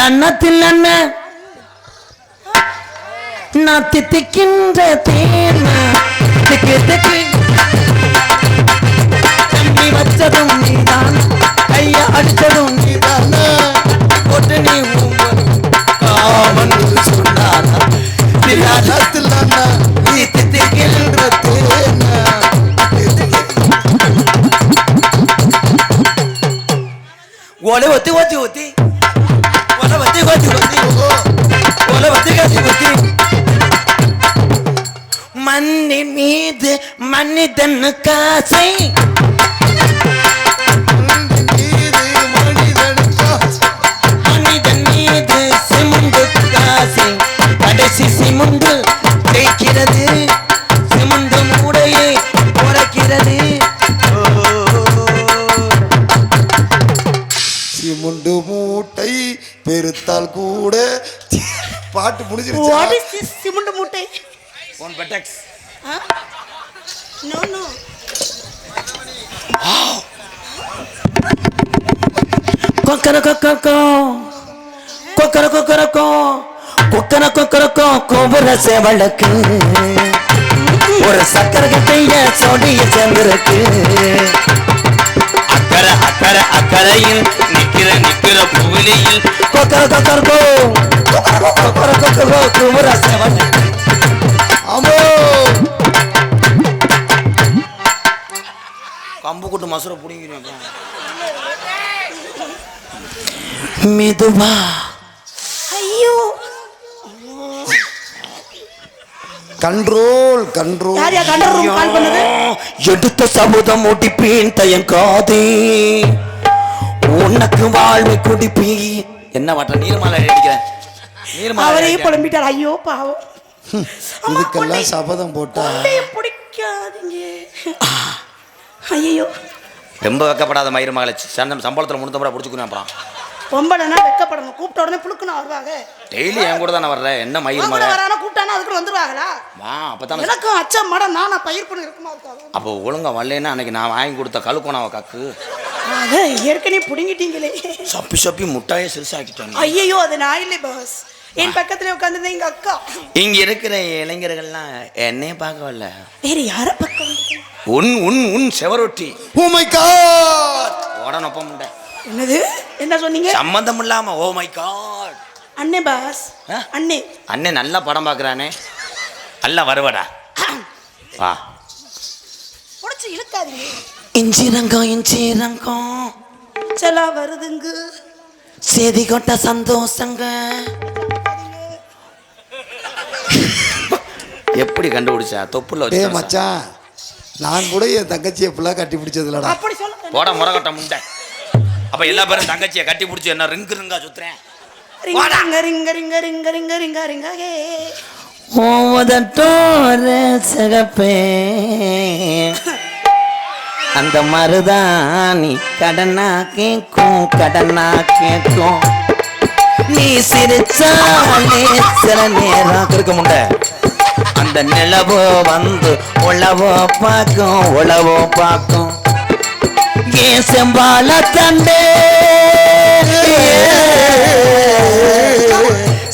தில்லான தில்லான நான் தித்திக்கின்ற தேனா. திக்கு திக்கு. தம்பி வச்சதும் நீதான். கையா அடிச்சதும் நீதான். போட்டு நீ ஊம்பு. காமன் சொன்னானா தில்லான தில்லானா நீ தித்திக்கின்ற தேனா. ஒலை ஒத்தி ஒத்தி ஒத்தி. மண்ணின் மீது மனிதனுக்கா மனிதன் மீது சிமுண்டு காசை. கடைசி சிமுண்டு தேய்க்கிறது சிமுண்டு மூடையை உரைக்கிறது சிமுண்டு மூட்டை பெருத்தால் கூட. பாட்டு முடிஞ்சிருச்சா? ஒன் பெட்டக்ஸ் நோ நோ கொக்கர கொக்கரக்கோ கொக்கர கொக்கரக்கோ கொக்கர கொக்கரக்கோ கோபுர சேவலுக்கு ஒரு சக்கர கட்டைய சோடிய சேர்ந்திருக்கு அக்கறை அக்கறை அக்கறையில் நிக்கிற நிக்கிற புவிலியில் கொக்கர கொக்கரக்கோ கொக்கர கொக்கரக்கோ கோபுர சேவலுக்கு கூட்டு மசுரை பிடிங்கிறேன் மெதுவா. ஐயோ. Control control. எடுத்த சபதம் முடிப்பேன் தயங்காதே உனக்கு வாழ்வை குடிப்பி என்ன வாட்ட நீர்மாலை அடிக்கிறேன். நீர்மாலை அவரையும் அடிக்கிறேன். புலம்பிட்டார். ஐயோ பாவம். இதுக்கெல்லாம் சபதம் போட்டா? பிடிக்காதீங்க. ஐயோ ரொம்ப வெக்கப்படாத மயிர் மகளை. சந்தம் சம்பளத்தில் முன்னூத்தம்பது பிடிச்சிக்கணும் அப்புறம். பொம்பளைனா வெக்கப்படணும். கூப்பிட்ட உடனே புழுக்குன்னு வருவாங்க. டெய்லி என் கூட தானே வர்ற? என்ன மயிர் மலை வரானா கூப்பிட்டானா அதுக்கு வந்துருவாங்களா? வா அப்பதானே. எனக்கும் அச்சம். மடம் நானா பயிர் பண்ணி இருக்குமா இருக்காது அப்போ ஒழுங்கா வரலன்னா அன்னைக்கு நான் வாங்கி கொடுத்த கழுக்கோனாவை கக்கு. அதை ஏற்கனவே புடுங்கிட்டீங்களே. சப்பி சப்பி முட்டாயை சிறுசாக்கிட்டேன். ஐயோ அது நான் இல்லை பாஸ் என் பக்கத்துல உட்காந்துருந்த எங்க அக்கா? இங்க இருக்கிற இளைஞர்கள்லாம் என்னைய பார்க்க வரல வேற யார பக்கம்? உன் உன் உன் செவரொட்டி. ஓ மை காட் உடனொப்ப முண்டை என்னது? என்ன சொன்னீங்க? சம்மந்தம் இல்லாம ஓ மை காட் அண்ணே பாஸ்? அண்ணே. அண்ணன் நல்லா படம் பார்க்கறானே. நல்லா வருவடா. வா. புடிச்சு இழுக்காதீங்க. இஞ்சி ரங்கம் இஞ்சி ரங்கம் செலா வருதுங்க. சேதி கொட்ட சந்தோஷங்க. எப்படி கண்டுபிடிச்சா? தொப்புல வச்சு மச்சான் நான் கூட என் தங்கச்சியை ஃபுல்லாக கட்டி பிடிச்சதுலடா அப்படி சொல்ல போட முறகட்ட முண்டை. அப்ப எல்லா பேரும் தங்கச்சியை கட்டி பிடிச்சி என்ன ரிங்கு ரிங்கா சுத்துறேன். ரிங்க ரிங்க ரிங்க ரிங்க ரிங்க ரிங்க ரிங்க ஓவதட்டோர சிகப்பே. அந்த மருதாணி கடனா கேக்கும் கடனா கேக்கும் நீ சிரிச்சாலே சில நேரம். இருக்க முண்டை. அந்த நிலவோ வந்து உழவோ பார்க்கும் உழவோ பார்க்கும். ஏன் செம்பால தண்டே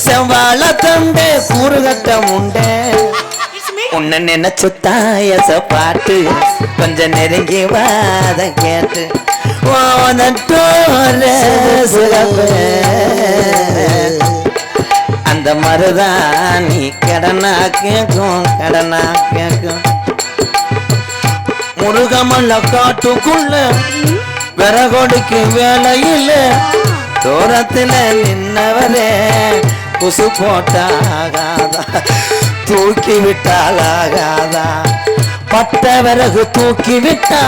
செம்பால தண்டே கூறுகட்டம் உண்டே உன்னை நினைச்சு தாயச பாட்டு கொஞ்சம் நெருங்கி வாத கேட்டு. ஓதட்டோர சிறப்பு அந்த மருதாணி கடனா கேட்கும் கடனா கேட்கும் முருகமல்ல காட்டுக்குள்ள விறகொடிக்கு வேலையில் தூரத்துல நின்னவரே குசு போட்டாகாதா தூக்கி விட்டாலாகாதா. பட்ட விறகு தூக்கி விட்டா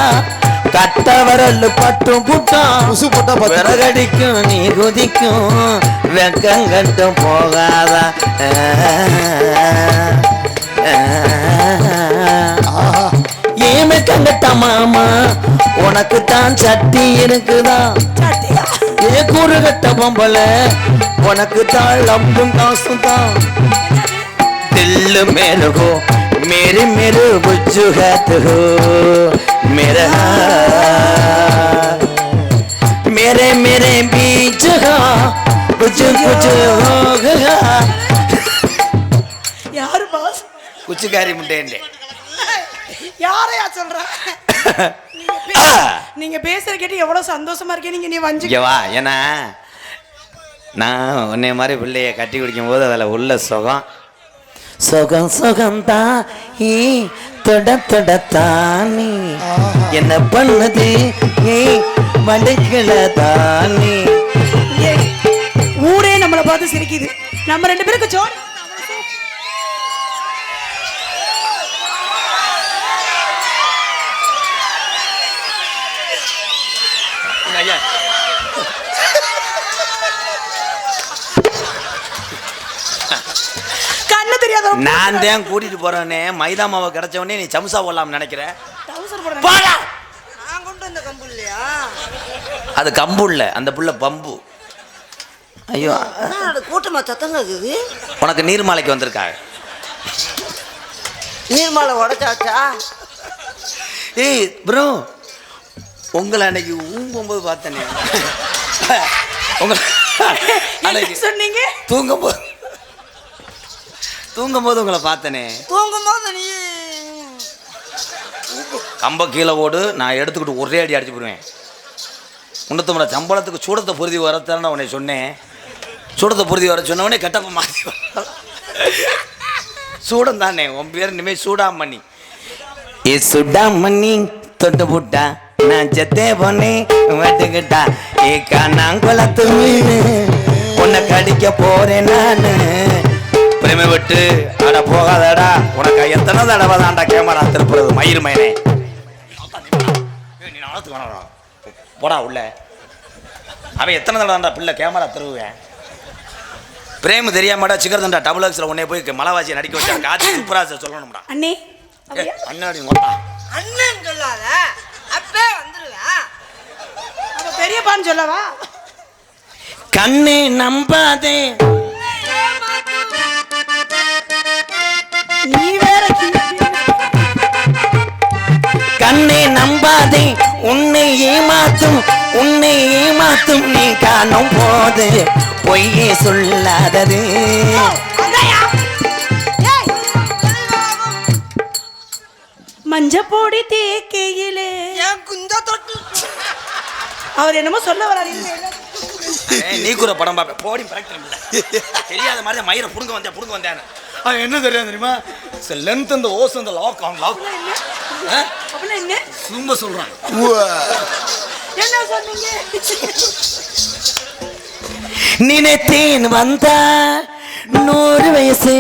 கட்ட விரல் பட்டு. புட்டான் உசு போட்டா விறகடிக்கும் நீ குதிக்கும் வெக்கங்கட்டும் போகாதா ஆஹா ஏன் வெக்கங்கட்ட மாமா உனக்கு தான் சட்டி இருக்குதா சாட்டியா ஏ கூறுகட்ட பொம்பளை உனக்கு தான் லம்பும் காசும் தான் दिल मेरे को मेरे मेरे वजूहत हो मेरा मेरे मेरे बीच का குச்சு குச்சு. யாரு பாஸ் குச்சிக்காரி முட்டேன்டே யாரையா சொல்ற? நீங்க பேசுற கேட்டு எவ்வளவு சந்தோஷமா இருக்கே நீங்க நீ வஞ்சி இங்க வா ஏன்னா நான் உன்னை மாதிரி பிள்ளைய கட்டி குடிக்கும் போது அதில் உள்ள சுகம். சுகம் சுகந்தா ஈ தொட தொட தானே என்ன பண்ணுது? ஏ மடுக்கல தானே நம்மள பார்த்து சிரிக்குது. நம்ம ரெண்டு பேருக்கு தெரியாத நான் தான் கூட்டிட்டு போறேனே. மைதா மாவை கிடைச்ச உடனே நீ சம்சா போடலாம்னு நினைக்கிறேன் டவுசர் போட! போடா நான் கொண்டு வந்த கம்பு இல்லையா? அது கம்பு இல்ல அந்த புள்ள பம்பு. ஐயோ. அது கூட்டமா சத்தம் கேக்குது? உனக்கு நீர்மாலைக்கு வந்திருக்காங்க நீர்மலை உடைச்சாச்சா? ஏய் ப்ரோ உங்களை அன்னைக்கு ஊங்கும்போது பார்த்தனே. உங்களை அன்னைக்கு சொன்னீங்க? தூங்கும்போது தூங்கும்போது உங்களை பார்த்தனே. தூங்கும் போது நீ கம்ப கீழே ஓடு நான் எடுத்துக்கிட்டு ஒரே அடி அடிச்சு போடுவேன். முன்னூத்தம்பது சம்பளத்துக்கு சூடத்தை பொருதி வரத்தான உன்னை சொன்னேன். சூடத்தை பொருதி வர சொன்னவனே கட்டப்ப மாற்றி சூடம் தானே உன் பேர் இனிமேல் சூடாமணி. ஏ சுடாமணி தொட்டு புட்டா நான் செத்தே பொண்ணே வெட்டுக்கிட்டா. ஏ காணாங்குளத்து மீன் உன்னை கடிக்க போறேன் நானு. பிரேமை விட்டு அட போகாதடா உனக்கு எத்தனை தடவை தான்டா கேமரா திருப்புறது மயிர் மயனே நீ நாளத்துக்கு வேணாடா போடா உள்ள. அவன் எத்தனை தடவை தான்டா பிள்ளை கேமரா திருவுவேன்? பிரேம் தெரியாமடா சிக்கர் தண்டா டபுள் எக்ஸில் உன்னை போய் மலவாசியை நடிக்க வச்சா. காட்சி சூப்பராக சொல்லணும்டா. அண்ணே! அண்ணாடி மொட்டா. அண்ணன் சொல்லாத. அப்பே வந்துருவேன். அப்ப பெரியப்பான்னு சொல்லவா? கண்ணே நம்பாதே. நீ வேற கண்ணே நம்பாதே. உன்னை ஏமாத்தும் உன்னை ஏமாத்தும் நீ காணும் போது பொய்யே சொல்லாதது. அங்கயா? ஏய். மஞ்ச பொடி தேக்கையிலே அவர் என்னமோ சொல்ல வராரு. ஏய், நீ கூட படம் பார்ப்பேன் போடி பிறக்கிறேன் தெரியாத மாதிரி தான் மயிரை புடுங்க வந்தேன் புடுங்க வந்தேன் அவன் என்ன தெரியாது தெரியுமா? லென்த் அந்த ஓஸ் அந்த லாக் ஆன் லாக் ரொம்ப சொல்றான் என்ன சொன்னீங்க? நினைத்தேன் வந்தா நூறு வயசு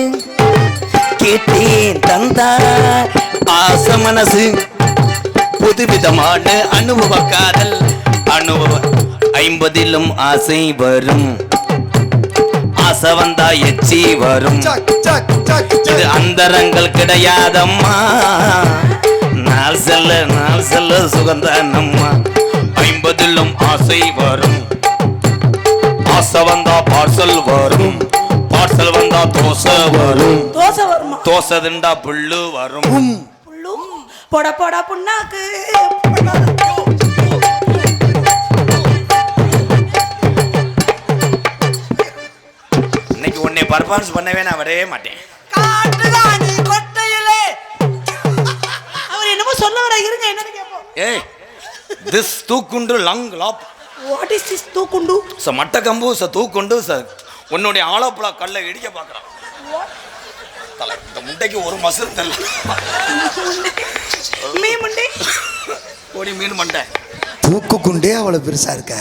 கேட்டேன் தந்தா ஆசை மனசு புதுவிதமான அனுபவ காதல் அனுபவ ஐம்பதிலும் ஆசை வரும். ஆசை வந்தா எச்சி வரும். இது அந்தரங்கள் கிடையாதம்மா. நாள் செல்ல நாள் செல்ல சுகந்தானம்மா. ஐம்பதிலும் ஆசை வரும். ஆசை வந்தா பார்சல் வரும். பார்சல் வந்தா தோசை வரும். தோசை வருமா? தோசை திண்டா புல்லு வரும். புல்லு பொட பொட புண்ணாக்கு. உன்னை பர்ஃபார்மன்ஸ் பண்ணவே நான் வரவே மாட்டேன். காட்டுதானி கொட்டையிலே. அவர் என்னமோ சொல்ல வர இருங்க என்னன்னு ஏய் திஸ் தூக்குண்டு லங் லாப் வாட் இஸ் திஸ் தூக்குண்டு? ச மட்ட கம்பு ச தூக்குண்டு ச உன்னுடைய ஆலப்புழா கல்லை இடிக்க பார்க்குறான். தலை இந்த முட்டைக்கு ஒரு மசூர் தெரியல. மீ முண்டி. ஓடி மீன் மண்டை. தூக்கு குண்டே அவ்வளவு பெருசா இருக்க?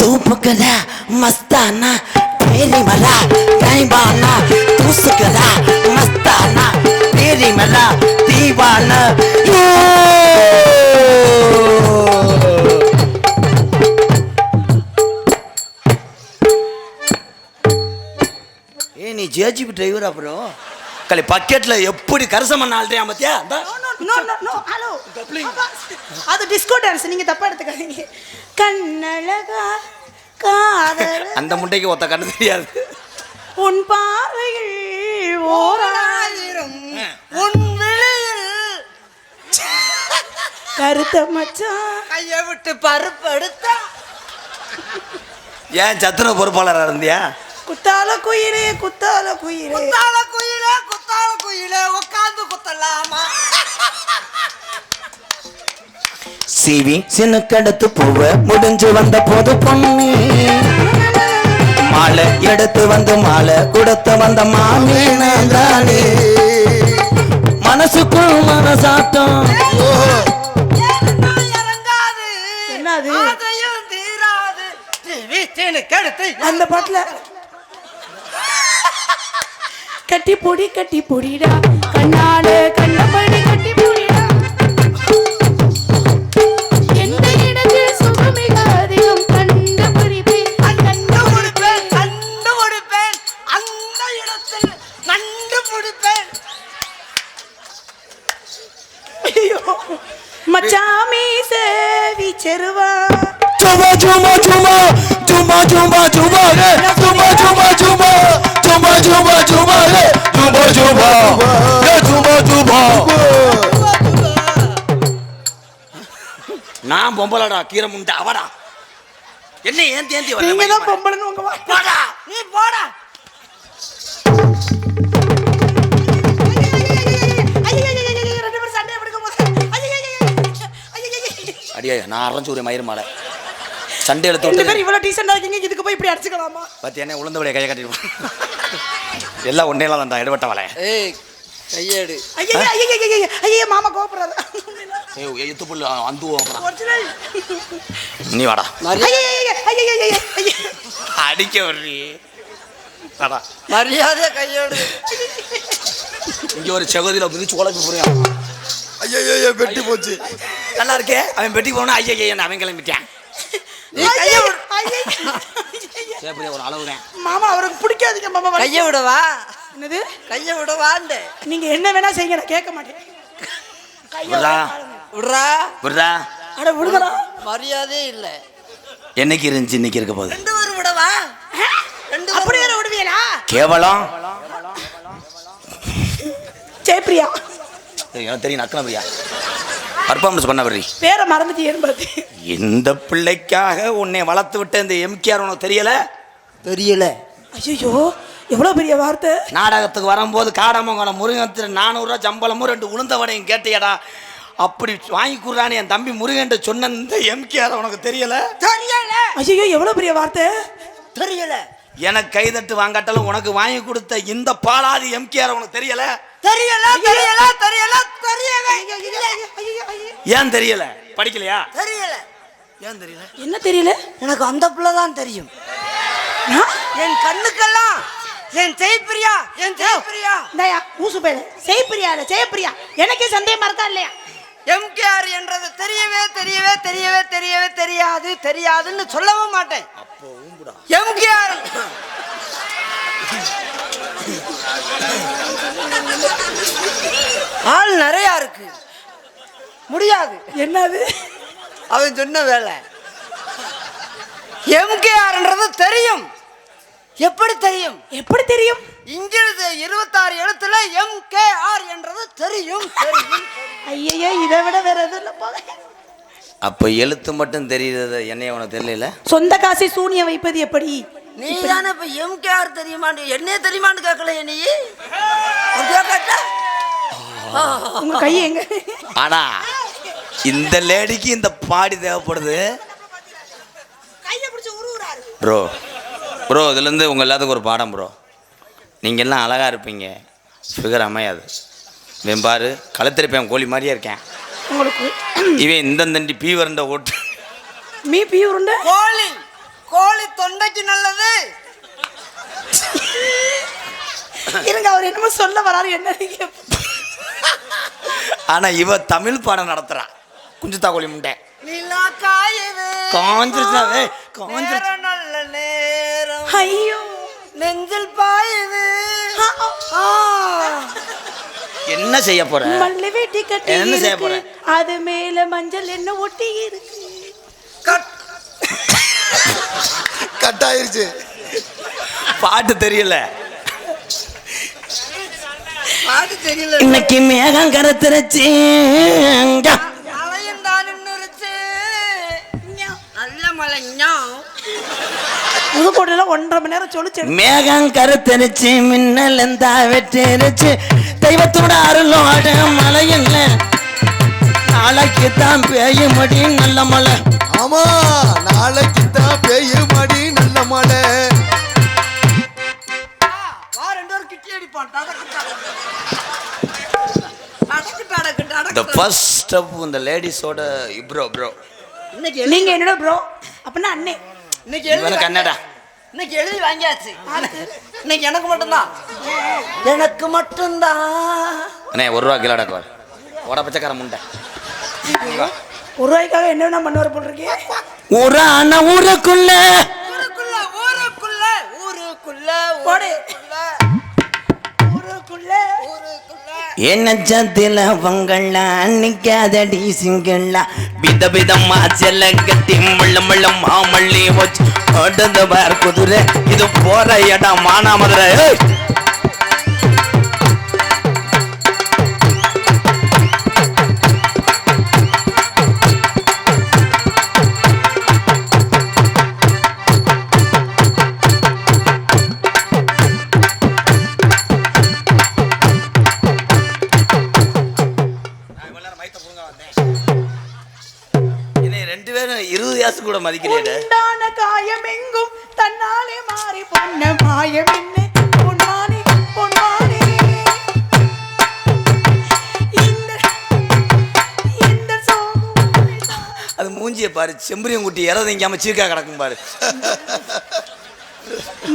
தூப்புக்கலா மஸ்தானா பேரிமலா கைபானா தூசுக்கலா மஸ்தானா பேரிமலா தீவானா. யோ! ஏய் நீ ஜேஜிபி டிரைவர் அப்புறம் கலை பக்கெட்ல எப்படி கரசம் பண்ண ஆள்றியா பத்தியா. நோ நோ நோ ஹலோ அது டிஸ்கோ டான்ஸ் நீங்க தப்பா எடுத்துக்காதீங்க. கண்ணழகா காதல். அந்த முட்டைக்கு ஒத்த கண்ணு தெரியாது. உன் பார்வையில் ஓராயிரம். உன் விழியில் கருத்த மச்சான் கையை விட்டு பருப்பு எடுத்தா. ஏன் சத்துணவு பொறுப்பாளராக இருந்தியா? குத்தால குயிலே குத்தால குயிலே. குத்தால குயிலே குத்தால குயிலே உட்காந்து குத்தலாமா? சிவி சினுக்கடுத்து பூவ முடிஞ்சு வந்த போது பொண்ணு மாலை எடுத்து வந்து மாலை கொடுத்து வந்த மாமி நான் தானே மனசுக்குள் மனசாட்டம். என்னது? ஆசையும் தீராது. அந்த பாட்டுல கட்டி பொடி கட்டி பொடிடா. கண்ணால கண்ணபடி பொம்பளடா கீரை முண்டை அவடா. என்ன ஏந்தி ஏந்தி வர நீங்க தான் பொம்பளைன்னு உங்க வா போடா நீ போடா. அடியா நான் அரைஞ்சூரிய மயிர் மாலை. சண்டை எடுத்து ரெண்டு விட்டு பேரும் இவ்வளவு டீசெண்டா இருக்கீங்க இதுக்கு போய் இப்படி அடிச்சுக்கலாமா? பத்தி என்ன உளுந்த வழியை கையை கட்டிடுவோம் எல்லாம் ஒன்னேலாம் தான் எடுபட்ட வலை ஏய் கையேடு. ஐயா ஐயா ஐயா ஐயா மாமா கோபப்படுறாரு ஐயா ஐயா ஐயா ஐயா அடிக்க வர்றி. வாடா. மரியாதை கையேடு. இங்க ஒரு செவதியில மிதிச்சு உழப்பி புரியா ஐயோ வெட்டி போச்சு. நல்லா இருக்கே? அவன் பெட்டி போனா ஐயா ஐயா அவன் கிளம்பிட்டான். நீ கைய விடு. ஒரு அளவு தான் மாமா அவருக்கு பிடிக்காதுங்க மாமா. கைய விடவா? என்னது? கைய விடவாண்டு நீங்க என்ன வேணா செய்யுங்க நான் கேட்க மாட்டேன். கையை விட்றா? விடுறா? விட்றா அட விடுங்கடா. மரியாதையே இல்ல. என்னைக்கு இருந்துச்சு இன்னைக்கு இருக்க போகுது? ரெண்டு பேரும் விடவா? ரெண்டு அப்படியே விடுவீங்களா? கேவலம். ஜெயப்பிரியா ஏய், எனக்கு தெரியும் நக்கன பிரியா. பர்ஃபார்மன்ஸ் பண்ண வர்றி பேரை மறந்துட்டு ஏன்பது இந்த பிள்ளைக்காக உன்னை வளர்த்து விட்ட இந்த எம்கேஆர் உனக்கு தெரியல? தெரியல. ஐயோ எவ்வளவு பெரிய வார்த்தை? நாடகத்துக்கு வரும்போது காடமங்கலம் முருகன் நானூறுரூவா சம்பளமும் ரெண்டு உளுந்த வடையும் கேட்டியடா. அப்படி வாங்கி கொடுறான்னு என் தம்பி முருகன் சொன்ன இந்த எம்கேஆர் உனக்கு தெரியல? தெரியல. ஐயோ எவ்வளவு பெரிய வார்த்தை? தெரியல. எனக்கு கைதட்டு வாங்காட்டாலும் உனக்கு வாங்கி கொடுத்த இந்த பாலாதி எம்கேஆர் உனக்கு தெரியல? தெரியல தெரியல தெரியல தெரியவே இல்ல. ஏன் தெரியல? படிக்கலையா? தெரியல. ஏன் தெரியல? என்ன தெரியல? எனக்கு அந்த பிள்ளை தான் தெரியும். ஆ? என் கண்ணுக்கெல்லாம் என் ஜெயப்பிரியா என் ஜெயப்பிரியா. இந்தாயா ஊசு பேரு ஜெயப்பிரியா இல்ல ஜெயப்பிரியா. எனக்கே சந்தேகமா இருக்கா இல்லையா? எம்கேஆர் என்றது தெரியவே தெரியவே தெரியவே தெரியவே தெரியாது தெரியாதுன்னு சொல்லவும் மாட்டேன். எம்கேஆர். ஆள் நிறையா இருக்கு. முடியாது. என்னது? அவன் சொன்ன வேலை. எம்கேஆர்ன்றது தெரியும். எப்படி தெரியும்? எப்படி தெரியும்? இங்கிலீஷ் இருபத்தாறு எழுத்துல எம்கேஆர் என்றது தெரியும் தெரியும் ஐயையோ இதை விட வேற எதுவும் இல்ல போங்க அப்போ எழுத்து மட்டும் தெரியுது என்னைய உனக்கு தெரியல? சொந்த காசை சூனியம் வைப்பது எப்படி? நீ தானே இப்ப எம்கேஆர் தெரியுமான்னு என்ன தெரியுமான்னு கேட்கல நீ? கேட்ட? உங்க கை எங்க? ஆனா இந்த லேடிக்கு இந்த பாடி தேவைப்படுது. கையை பிடிச்சு உருவுறாரு. ப்ரோ ப்ரோ இதுலேருந்து உங்கள் எல்லாத்துக்கும் ஒரு பாடம் ப்ரோ நீங்கள் எல்லாம் அழகாக இருப்பீங்க. ஃபிகர் அமையாது. இவன் பாரு கழுத்திருப்பேன் கோழி மாதிரியே இருக்கேன். உங்களுக்கு இவன் இந்த தண்டி பீ வரண்ட ஓட்டு. மீ பீ உருண்டை கோழி கோழி தொண்டைக்கு நல்லது. இருங்க அவர் என்னமோ சொல்ல வராரு என்ன ஆனால் இவ தமிழ் பாடம் நடத்துகிறா குஞ்சுத்தா கோழி முண்டை. காஞ்சிருச்சா காஞ்சிருச்சு. ஐயோ. நெஞ்சில் பாயுது. என்ன செய்ய போற? மல்லி வெட்டி கட்டி என்ன செய்ய. போற? அது மேல மஞ்சள் என்ன ஒட்டி இருக்கு. கட். ஆயிருச்சு பாட்டு தெரியல. பாட்டு தெரியல. இன்னைக்கு மேகம் நின்னுருச்சு நல்ல மழை ஞா. புதுக்கோட்டையில ஒன்றரை மணி நேரம் சொல்லிச்சு. மேகம் கருத்தரிச்சு மின்னல் எந்தா வெற்றிருச்சு தெய்வத்தோட அருளோட மழை. இல்ல நாளைக்கு தான் பேயும் மடி நல்ல மழை. ஆமா நாளைக்கு தான் பெய்யும் மடி நல்ல டடக்கு டடக்கு. டடக்கு டடக்கு இந்த டடக்கு. ஃபர்ஸ்ட் ஸ்டெப் இந்த லேடிஸோட ப்ரோ ப்ரோ நீங்க என்னோட ப்ரோ அப்படின்னா அண்ணே. இன்னைக்கு எழுதி கன்னடா இன்னைக்கு எழுதி வாங்கியாச்சு. இன்னைக்கு எனக்கு மட்டும்தான். எனக்கு மட்டும்தான். அண்ணே ஒரு ரூபா கிலோ அடக்குவார் ஓட பச்சைக்கார முண்டை. ஒரு ரூபாய்க்காக என்ன வேணா பண்ணுவார் போல் இருக்கே. ஒரு ஆன ஊருக்குள்ள. ஊருக்குள்ள ஊருக்குள்ள ஊருக்குள்ள போடு. ஊருக்குள்ள. ஊருக்குள்ள என்ன சத்தில பொங்கல்ல நிக்காதடி சிங்கல்ல வித விதமா செல்ல கட்டி முள்ள முள்ள மாமல்லி வச்சு ஓடுது பார் குதிரை. இது போற இடம் மானாமதுரை. காசு கூட மதிக்கிறேன் உண்டான காயம் எங்கும் தன்னாலே மாறி பொன்ன மாயம் என்ன? இந்த சோகம். அது மூஞ்சிய பாரு செம்பரியம் குட்டி இறத திங்காம சீக்கா கிடக்கும் பாரு.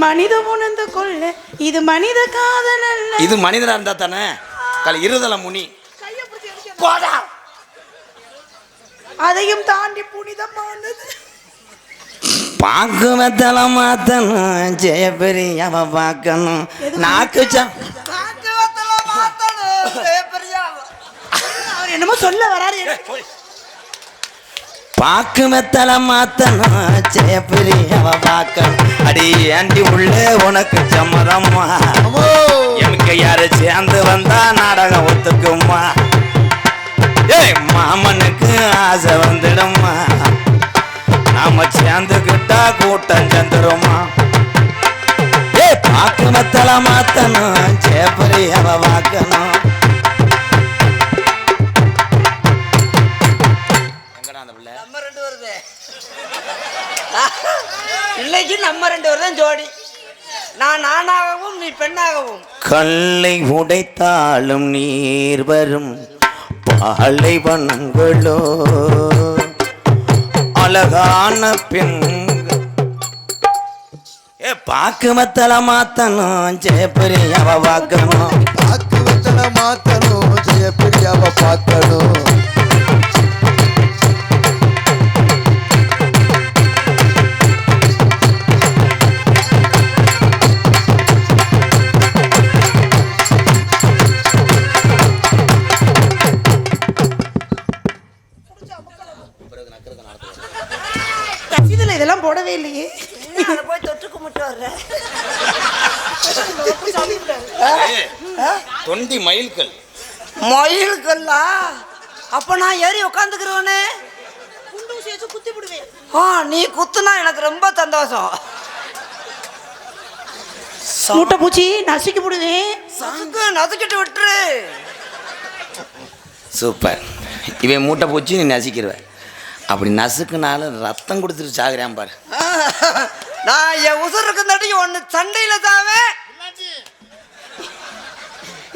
மனித உணர்ந்து கொள்ள இது மனித காதல் அல்ல. இது மனிதனா இருந்தா தானே? கல இருதல முனி. போடா. அதையும் தாண்டி புனிதமானது. பாக்குவத்தல மாத்தணும். ஜெயபெரியாவ பார்க்கணும். நாக்கு அவர் என்னமோ சொல்ல வராரு. பாக்கு மெத்தல மாத்தணும். ஜெயபெரியாவ பார்க்கணும். அடி ஆண்டி உள்ள உனக்கு சம்மதம்மா? எனக்கு யாரு சேர்ந்து வந்தா நாடகம் ஒத்துக்குமா? ஏய் மாமனுக்கு ஆசை வந்துடும்மா நாம சேர்ந்துக்கிட்டா கூட்டம் சேர்ந்துருமா ஏ பாக்கு மத்தல மாத்தணும் சேப்பரி அவ வாக்கணும் இன்னைக்கு நம்ம ரெண்டு பேரும் தான் ஜோடி. நான் நானாகவும் நீ பெண்ணாகவும். கல்லை உடைத்தாலும் நீர் வரும் பாலைவனங்களோ அழகான ஏ பாக்கு மத்தல மாத்தணும் ஜெயபுரி அவ வாக்கணும் பாக்கு வச்சல மாத்தணும் ஜெயப்பிரியாவ பார்க்கணும் மயில்கள். மயிலுக்கல்லா அப்ப நான் ஏறி உட்காந்துக்கிறவனே குண்டு ஊசி வச்சு குத்தி விடுவேன். ஆ நீ குத்துனா எனக்கு ரொம்ப சந்தோஷம். மூட்டை பூச்சி நசுக்கி விடுவேன் சங்கு நதுக்கிட்டு விட்டுரு. சூப்பர். இவன் மூட்டை பூச்சி நீ நசிக்கிருவ. அப்படி நசுக்குனாலும் ரத்தம் கொடுத்துட்டு சாகுறான் பாரு. நான் என் உசுருக்கு தட்டி ஒன்று சண்டையில தாவே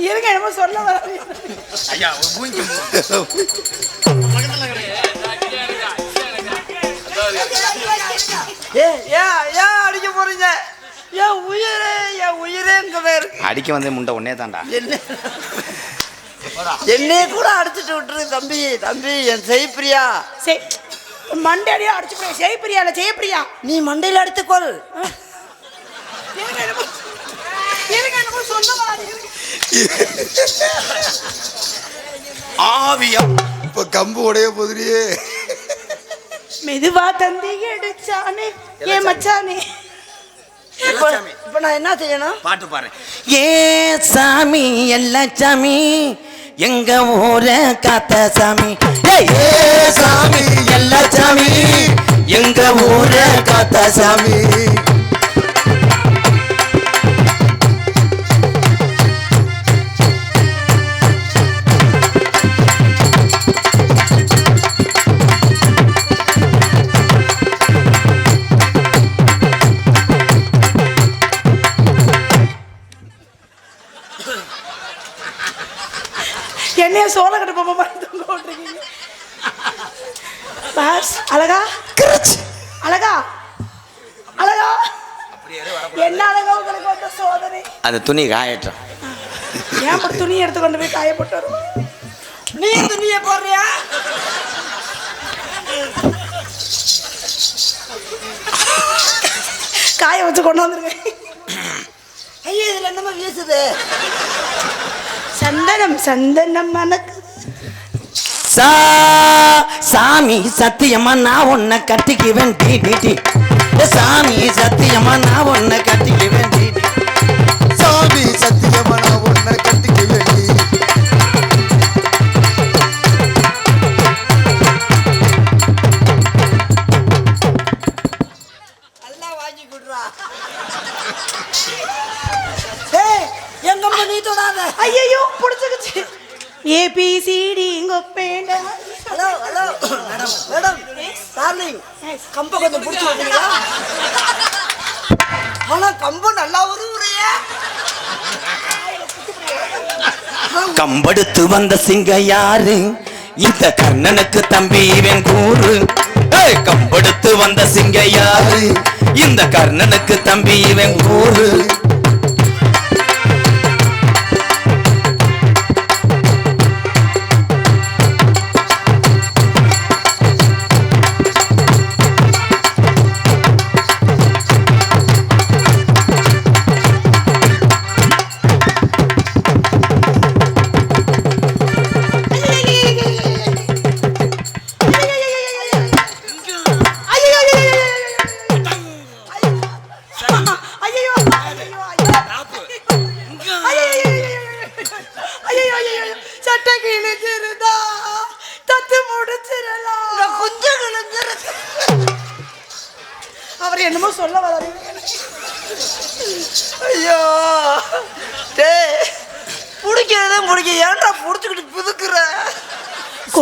இருங்க என்னமோ சொல்ல வராரு ஐயா ஒரு மூஞ்சி ஏ அடிக்க போறீங்க? என் உயிரே என் உயிரே இங்க பேரு அடிக்க வந்தே முண்டை ஒன்னே தான்டா. என்ன என்னைய கூட அடிச்சிட்டு விட்டுரு தம்பி தம்பி என் செய்ப்பிரியா சரி மண்டடியா அடிச்சு போய் ஜெயப்பிரியா இல்ல ஜெயப்பிரியா. நீ மண்டையில் அடித்துக்கொள். ஆவியா? இப்ப கம்பு உடைய போதுரியே மெதுவா தந்தி அடிச்சானே ஏ மச்சானே. இப்ப நான் என்ன செய்யணும்? பாட்டு பாரு ஏ சாமி எல்லா சாமி எங்க ஊர காத்த சாமி. ஏ சாமி எல்லா சாமி எங்க ஊர காத்த சாமி. என்னைய சோள கட்ட பாப்பா மாதிரி தொங்க விட்டுருக்கீங்க பாஸ் அழகா? அழகா? அழகா? என்ன அழகா உங்களுக்கு வந்த சோதனை? அந்த துணி காயட்டும். ஏன் அப்படி துணி எடுத்து கொண்டு போய் காயப்பட்டு வரும் நீ துணியை போடுறியா? காய வச்சு கொண்டு வந்துருங்க ஐயோ இதுல என்னமா வீசுது? சந்தனம் சந்தனம் மணக்கு சா சாமி சத்தியமா நான் உன்னை கட்டிக்குவேன் டி டி டி. சாமி சத்தியமா நான் உன்னை கட்டிக்குவேன் டி டி. சாமி சத்தியமா மார்னிங் கம்ப கொஞ்சம் பிடிச்சி வைக்கிறீங்களா? ஆனா கம்ப நல்லா உருவுறிய கம்படுத்து வந்த சிங்க யாரு? இந்த கர்ணனுக்கு தம்பி இவன் கூறு. கம்படுத்து வந்த சிங்க யாரு? இந்த கர்ணனுக்கு தம்பி இவன் கூறு.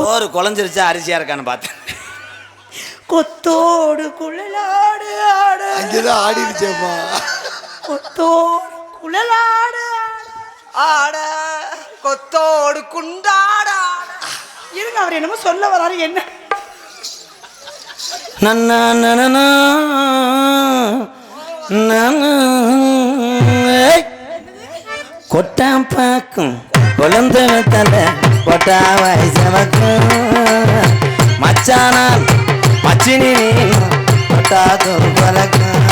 சோறு குழஞ்சிருச்சா அரிசியா இருக்கான்னு பார்த்தேன். கொத்தோடு குழலாடு ஆடு. அங்கேதான் ஆடிருச்சேம்மா. கொத்தோடு குழலாடு ஆடு. கொத்தோடு குண்டாட இருங்க அவர் என்னமோ சொல்ல வராரு என்ன? நன்னா நனனா, நனா, ஏய். கொட்டாம் பாக்கும். கொழுந்து தலை கொட்டா செவக்கும். மச்சானால் மச்சினி நீனும் கொட்டாதொரு பறக்கும்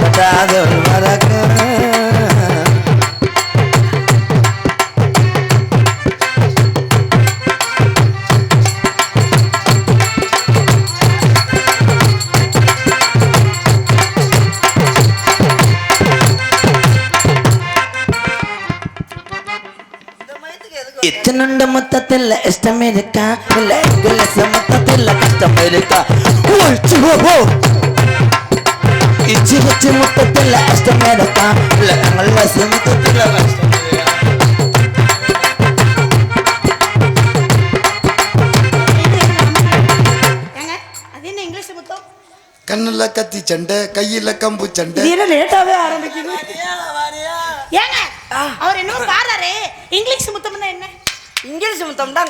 கொட்டாதொரு பறக்கும் அச்சனுண்ட மொத்தத்தில் இஷ்டம் இருக்கா இல்ல இங்கிலீஷ் மொத்தத்தில் கஷ்டம் இருக்கா இச்சி வச்சு மொத்தத்தில் அஷ்டம் இருக்கா இல்ல இங்கிலீஷ் மொத்தத்தில் கண்ணுல கத்தி சண்டை கையில கம்பு சண்டை. ஆரம்பிக்கணும் அவர் என்ன பாடுறாரு. இங்கிலீஷ் முத்தம் என்ன இங்கிலீஷ் முத்தம் தான்